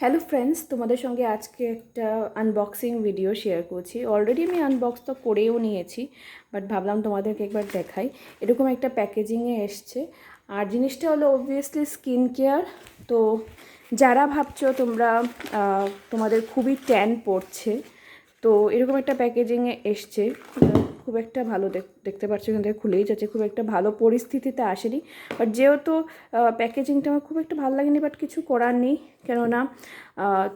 Hello friends তোমাদের সঙ্গে আজকে একটা আনবক্সিং ভিডিও শেয়ার করছি। অলরেডি আমি আনবক্স তো করেও নিয়েছি বাট ভাবলাম তোমাদেরকে একবার দেখাই। এরকম একটা প্যাকেজিংয়ে এসছে। আর জিনিসটা হলো অবভিয়াসলি স্কিন কেয়ার তো যারা ভাবছ তোমরা তোমাদের খুবই ট্যান পড়ছে, তো এরকম একটা প্যাকেজিংয়ে এসছে। খুব একটা ভালো দেখতে পাচ্ছ এখান থেকে খুলেই যাচ্ছে। খুব একটা ভালো পরিস্থিতিতে আসেনি। বাট যেহেতু প্যাকেজিংটা আমার খুব একটা ভালো লাগেনি বাট কিছু করার নেই। কেননা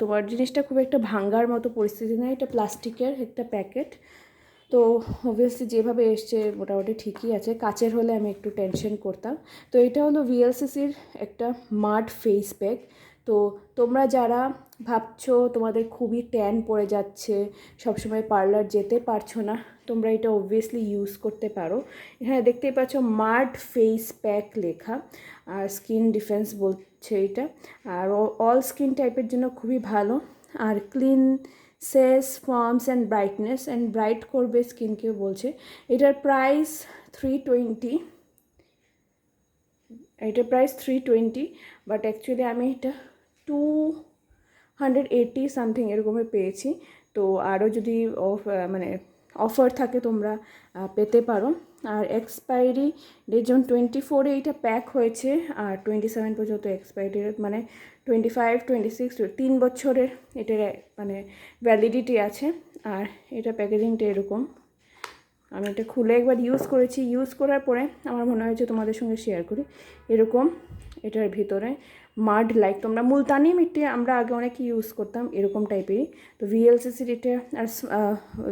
তোমার জিনিসটা খুব একটা ভাঙ্গার মতো পরিস্থিতি নেই। এটা প্লাস্টিকের একটা প্যাকেট। তো অবভিয়াসলি যেভাবে এসছে, মোটামুটি ঠিকই আছে। কাচের হলে আমি একটু টেনশন করতাম। তো এটা হলো ভিএলসিসির একটা মাড ফেস প্যাক তো তোমরা যারা ভাবছ তোমাদের খুবই ট্যান পড়ে যাচ্ছে, সবসময় পার্লার যেতে পারছ না, তোমরা এটা অবভিয়াসলি ইউজ করতে পারো। এখানে দেখতেই পাচ্ছ মাড ফেস প্যাক লেখা, আর স্কিন ডিফেন্স বলছে এটা, আর অল স্কিন টাইপের জন্য খুবই ভালো। আর cleanses forms and brightness and bright করবে স্কিনকেও বলছে। এটার প্রাইস থ্রি টোয়েন্টি এটার price three twenty but actually আমি এটা টু হান্ড্রেড এইটি সামথিং এরকমই পেয়েছি। তো আরও যদি অফ মানে অফার থাকে তোমরা পেতে পারো। আর এক্সপায়ারি ডেট যেমন টোয়েন্টি ফোরে এইটা প্যাক হয়েছে, আর টোয়েন্টি সেভেন পর্যন্ত এক্সপায়ারি মানে টোয়েন্টি ফাইভ টোয়েন্টি সিক্স তিন বছরের এটার মানে ভ্যালিডিটি আছে। আর এটা প্যাকেজিংটা এরকম। আমি এটা খুলে একবার ইউজ করেছি। ইউজ করার পরে আমার মনে হয়েছে তোমাদের সঙ্গে শেয়ার করি। এরকম এটার ভিতরে। মাড লাইক তোমরা মুলতানি মিট্টি আমরা আগে অনেক ইউজ করতাম এরকম টাইপেরই তো ভিএলসিসির এটা আর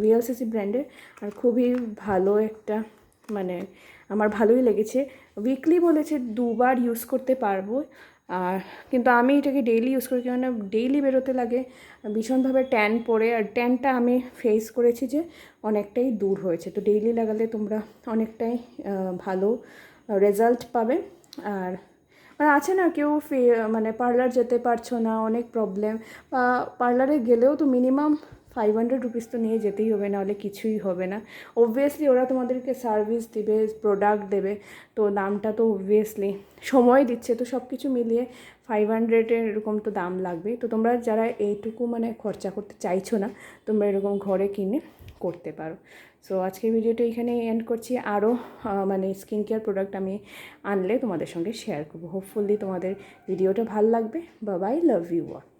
ভিএলসিসি ব্র্যান্ডের আর খুবই ভালো একটা মানে আমার ভালোই লেগেছে। উইকলি বলেছে দুবার ইউজ করতে পারব। আর কিন্তু আমি এটাকে ডেইলি ইউজ করি কেননা ডেইলি বেরোতে লাগে। ভীষণভাবে ট্যান পড়ে আর ট্যানটা আমি ফেস করেছি যে অনেকটাই দূর হয়েছে। তো ডেইলি লাগালে তোমরা অনেকটাই ভালো রেজাল্ট পাবে। আর মানে আছে না কেউ ফে মানে পার্লার যেতে পারছ না, অনেক প্রবলেম বা পার্লারে গেলেও তো মিনিমাম ফাইভ হান্ড্রেড রুপিস তো নিয়ে যেতেই হবে, নাহলে কিছুই হবে না। অবভিয়াসলি ওরা তোমাদেরকে সার্ভিস দেবে প্রোডাক্ট দেবে, তো দামটা তো অবভিয়াসলি সময় দিচ্ছে, তো সব কিছু মিলিয়ে ফাইভ হান্ড্রেডের এরকম তো দাম লাগবে তো তোমরা যারা এইটুকু মানে খরচা করতে চাইছো না, তোমরা এরকম ঘরে কিনে করতে পারো। সো আজকের ভিডিওটা এখানে এন্ড করছি। আরও মানে স্কিন কেয়ার প্রোডাক্ট আমি আনলে তোমাদের সঙ্গে শেয়ার করব। হোপফুলি তোমাদের ভিডিওটা ভালো লাগবে। বা বাই লাভ ইউ অল